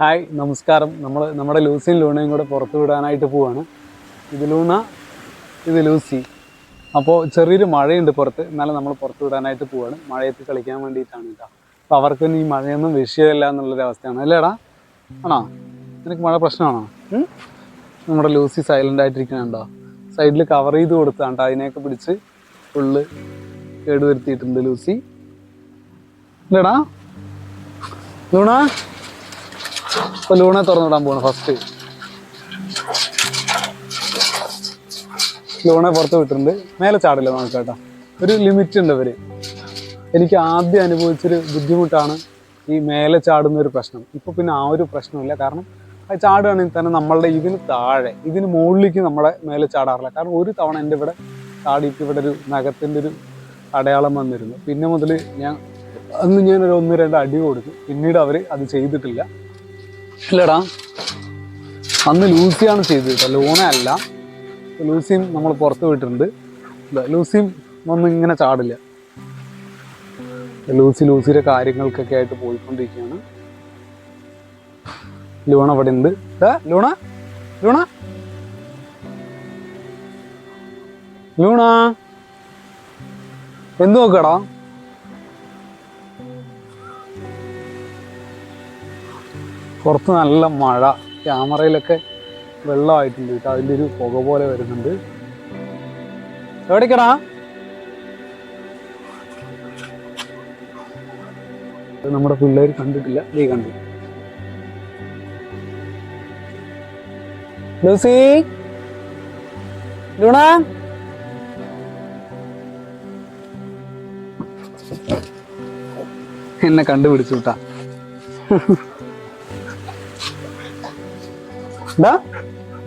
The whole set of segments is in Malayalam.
ഹായ് നമസ്കാരം. നമ്മൾ നമ്മുടെ ലൂസിയും ലൂണയും കൂടെ പുറത്തു വിടാനായിട്ട് പോവാണ്. ഇത് ലൂണ ഇത് ലൂസി. അപ്പോൾ ചെറിയൊരു മഴയുണ്ട് പുറത്ത്. എന്നാലും നമ്മൾ പുറത്തു വിടാനായിട്ട് പോവാണ്. മഴയത്ത് കളിക്കാൻ വേണ്ടിയിട്ടാണ് കേട്ടോ അപ്പോൾ അവർക്ക് ഈ മഴയൊന്നും വിഷയമല്ല എന്നുള്ളൊരു അവസ്ഥയാണ്. അല്ലേടാ ആണോ? നിനക്ക് മഴ പ്രശ്നമാണോ? നമ്മുടെ ലൂസി സൈലന്റ് ആയിട്ടിരിക്കണുണ്ടോ സൈഡിൽ കവർ ചെയ്ത് കൊടുത്താണ് അതിനെയൊക്കെ പിടിച്ച് ഫുള്ള് കേടുവരുത്തിയിട്ടുണ്ട് ലൂസി. അല്ലേടാ? ലൂണ? ഇപ്പൊ ലൂണെ തുറന്നിടാൻ പോവാണ് ഫസ്റ്റ്. ലൂണെ പുറത്ത് വിട്ടിട്ടുണ്ട്. മേലെ ചാടില്ല നമുക്ക് കേട്ടോ. ഒരു ലിമിറ്റ് ഉണ്ട് ഇവർ. എനിക്ക് ആദ്യം അനുഭവിച്ചൊരു ബുദ്ധിമുട്ടാണ് ഈ മേലെ ചാടുന്ന ഒരു പ്രശ്നം. ഇപ്പൊ പിന്നെ ആ ഒരു പ്രശ്നമില്ല. കാരണം അത് ചാടുകയാണെങ്കിൽ തന്നെ നമ്മളുടെ ഇതിന് താഴെ ഇതിന് മുകളിലേക്ക് നമ്മളെ മേലെ ചാടാറില്ല. കാരണം ഒരു തവണ എന്റെ ഇവിടെ ചാടിയിട്ട് ഇവിടെ ഒരു നഖത്തിന്റെ ഒരു അടയാളം വന്നിരുന്നു. പിന്നെ മുതൽ ഞാൻ അന്ന് ഞാനൊരു ഒന്ന് രണ്ട് അടി കൊടുത്തു. പിന്നീട് അവർ അത് ചെയ്തിട്ടില്ല. ഇല്ലടാ. അന്ന് ലൂസിയാണ് ചെയ്തത് കേട്ടോ ലോണ അല്ല. ലൂസിയും നമ്മൾ പുറത്ത് പോയിട്ടുണ്ട്. ലൂസിയും ഒന്നും ഇങ്ങനെ ചാടില്ല. ലൂസി ലൂസിയുടെ കാര്യങ്ങൾക്കൊക്കെ ആയിട്ട് പോയിക്കൊണ്ടിരിക്കുകയാണ്. ലൂണ അവിടെ ഉണ്ട്. Luna Luna. ലൂണ. എന്ത് നോക്കടാ പുറത്ത് നല്ല മഴ ക്യാമറയിലൊക്കെ വെള്ളമായിട്ടുണ്ട് കേട്ടോ. അതിന്റെ ഒരു പുക പോലെ വരുന്നുണ്ട്. എവിടേക്കടാ? നമ്മുടെ പിള്ളേർ കണ്ടിട്ടില്ല. നീ കണ്ടു. ലൂസി? ലൂണ? എന്നെ കണ്ടുപിടിച്ചു കേട്ടാ ഡാ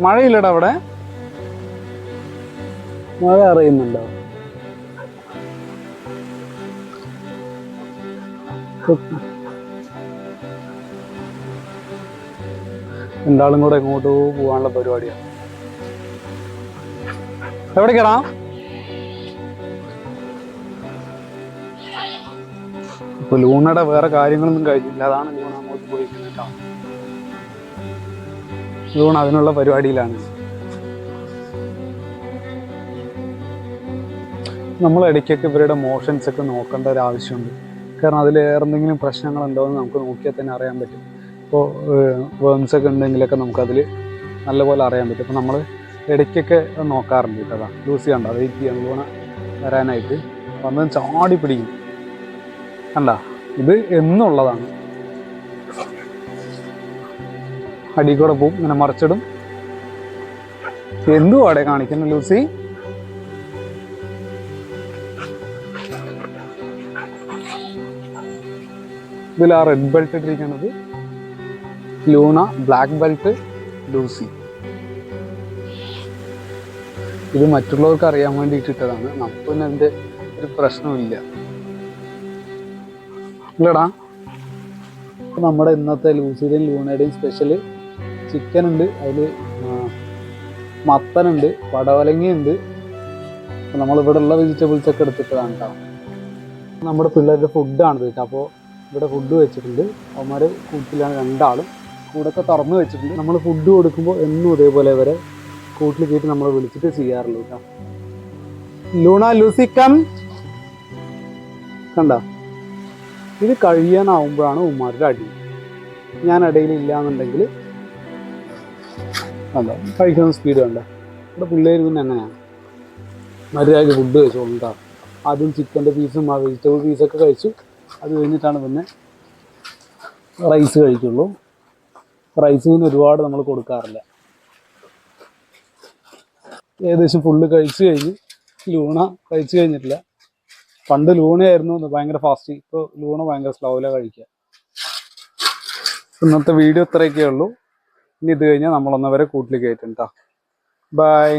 മഴയില്ലടാ അവിടെ. മഴ അറിയുന്നുണ്ടോ? എന്താളും കൂടെ എങ്ങോട്ടോ പോകാനുള്ള പരിപാടിയാണ് എവിടേക്കടാ? ഇപ്പൊ ലൂണയുടെ വേറെ കാര്യങ്ങളൊന്നും കഴിഞ്ഞില്ല. അതാണ് ലൂണ അങ്ങോട്ട് പോയിരിക്കുന്നത് കേട്ടോ. ലൂൺ അതിനുള്ള പരിപാടിയിലാണ്. നമ്മൾ ഇടയ്ക്കൊക്കെ ഇവരുടെ മോഷൻസ് ഒക്കെ നോക്കേണ്ട ഒരു ആവശ്യമുണ്ട്. കാരണം അതിൽ എന്തെങ്കിലും പ്രശ്നങ്ങളുണ്ടോ എന്ന് നമുക്ക് നോക്കിയാൽ തന്നെ അറിയാൻ പറ്റും. ഇപ്പോൾ വേംസ് ഒക്കെ ഉണ്ടെങ്കിലൊക്കെ നമുക്കതിൽ നല്ലപോലെ അറിയാൻ പറ്റും. അപ്പോൾ നമ്മൾ ഇടയ്ക്കൊക്കെ നോക്കാറുണ്ട് കേട്ടോ ലൂസി കണ്ടോ? വെയിറ്റ് ചെയ്യാൻ പോണ വരാനായിട്ട്. വന്ന് ചാടി പിടിക്കും. കണ്ട? ഇത് എന്നുള്ളതാണ്. അടി കൂടെ പോവും ഇങ്ങനെ മറിച്ചിടും. എന്തുവാടെ കാണിക്കുന്നു ലൂസി? ഇതിൽ ആ റെഡ് ബെൽറ്റ് ഇട്ടിരിക്കുന്നത്. Luna black belt Lucy. ഇത് മറ്റുള്ളവർക്ക് അറിയാൻ വേണ്ടി ഇട്ടിട്ടതാണ് നമുക്ക് പിന്നെ അതിന്റെ ഒരു പ്രശ്നമില്ല ഇല്ലടാ. നമ്മുടെ ഇന്നത്തെ ലൂസിയുടെയും ലൂണയുടെയും സ്പെഷ്യൽ ചിക്കൻ ഉണ്ട് അതിൽ മത്തനുണ്ട് പടവലങ്ങയുണ്ട് നമ്മളിവിടെ ഉള്ള വെജിറ്റബിൾസ് ഒക്കെ എടുത്തിട്ടതാണ് കേട്ടോ നമ്മുടെ പിള്ളേരുടെ ഫുഡാണ് കേട്ടോ. അപ്പോൾ ഇവിടെ ഫുഡ് വെച്ചിട്ടുണ്ട്. അവന്മാർ കൂട്ടിലാണ് രണ്ടാളും. കൂടൊക്കെ തുറന്ന് വെച്ചിട്ടുണ്ട്. നമ്മൾ ഫുഡ് കൊടുക്കുമ്പോൾ എന്നും ഇതേപോലെ വരെ കൂട്ടിൽ കയറ്റി നമ്മൾ വിളിച്ചിട്ട് ചെയ്യാറുള്ളൂ കേട്ടോ ലൂണ ലൂസിക്കം കണ്ട? ഇത് കഴിയാനാവുമ്പോഴാണ് ഉമ്മാരുടെ അടി. ഞാൻ ഇടയിൽ ഇല്ല എന്നുണ്ടെങ്കിൽ അല്ല കഴിക്കുന്ന സ്പീഡ് വേണ്ട ഇവിടെ പിള്ളേർ പിന്നെ എങ്ങനെയാണ് മര്യാദയ്ക്ക് ഫുഡ് കഴിച്ചോളും കേട്ടോ ആദ്യം ചിക്കന്റെ പീസും ആ വെജിറ്റബിൾ പീസൊക്കെ കഴിച്ചു. അത് കഴിഞ്ഞിട്ടാണ് പിന്നെ റൈസ് കഴിക്കുള്ളൂ. റൈസ് പിന്നെ ഒരുപാട് നമ്മൾ കൊടുക്കാറില്ല. ഏകദേശം ഫുള്ള് കഴിച്ചു കഴിഞ്ഞ് ലൂണ കഴിച്ചു കഴിഞ്ഞിട്ടില്ല. പണ്ട് ലൂണയായിരുന്നു ഭയങ്കര ഫാസ്റ്റ് ഇപ്പോൾ ലൂണ ഭയങ്കര സ്ലോയിലാണ് കഴിക്കുക ഇന്നത്തെ വീഡിയോ ഇത്രയൊക്കെ ഉള്ളൂ. ഇനി ഇത് കഴിഞ്ഞാൽ നമ്മളൊന്നവരെ കൂട്ടിൽ കയറ്റും കേട്ടോ ബൈ